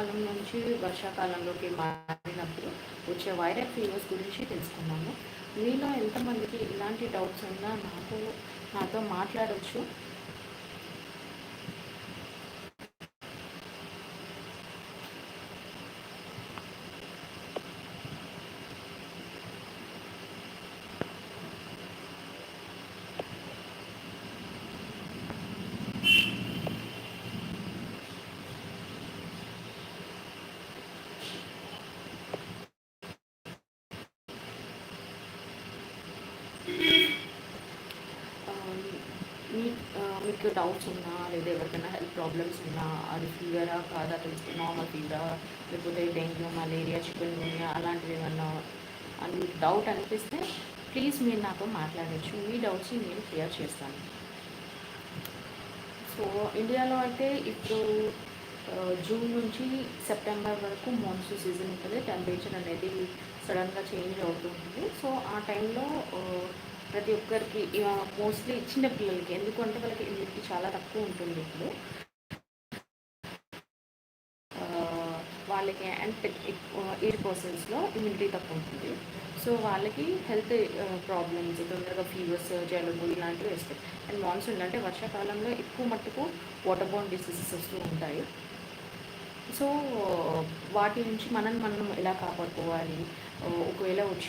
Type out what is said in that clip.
శీతాకాలం నుంచి వర్షాకాలంలోకి మారినప్పుడు వచ్చే వైరల్ ఫీవర్స్ గురించి తెలుసుకున్నాము. మీలో ఎంతమందికి ఇలాంటి డౌట్స్ ఉన్నా నాకు నాతో మాట్లాడవచ్చు ఆ, మీ మీకు డౌట్స్ ఉన్నా లేదా ఎవరికైనా హెల్త్ ప్రాబ్లమ్స్ ఉన్నా అది ఫీవరా కాదా తెలుసు నార్మల్ ఫీవరా లేకపోతే డెంగ్యూ మలేరియా చికెన్ అలాంటివి ఏమన్నా అని మీకు డౌట్ అనిపిస్తే ప్లీజ్ మీరు నాతో మాట్లాడచ్చు. మీ డౌట్స్ని నేను క్లియర్ చేస్తాను. సో ఇండియాలో అయితే ఇప్పుడు జూన్ నుంచి సెప్టెంబర్ వరకు మాన్సూన్ సీజన్ ఉంటుంది. టెంపరేచర్ అనేది సడన్గా చేంజ్ అవుతుంది సో ఆ టైంలో ప్రతి ఒక్కరికి మోస్ట్లీ చిన్న పిల్లలకి ఎందుకంటే వాళ్ళకి ఇమ్యూనిటీ చాలా తక్కువ ఉంటుంది ఇప్పుడు. వాళ్ళకి అండ్ ఎయిట్ పర్సన్స్లో ఇమ్యూనిటీ తక్కువ ఉంటుంది. సో వాళ్ళకి హెల్త్ ప్రాబ్లమ్స్ తొందరగా ఫీవర్స్ జలుబు ఇలాంటివి వస్తాయి. అండ్ మాన్సూన్ అంటే వర్షాకాలంలో ఎక్కువ మట్టుకు వాటర్ బోర్న్ డిసీజెస్ వస్తూ ఉంటాయి. సో వాటి నుంచి మనం మనం ఎలా కాపాడుకోవాలి? ఒకవేళ వచ్చి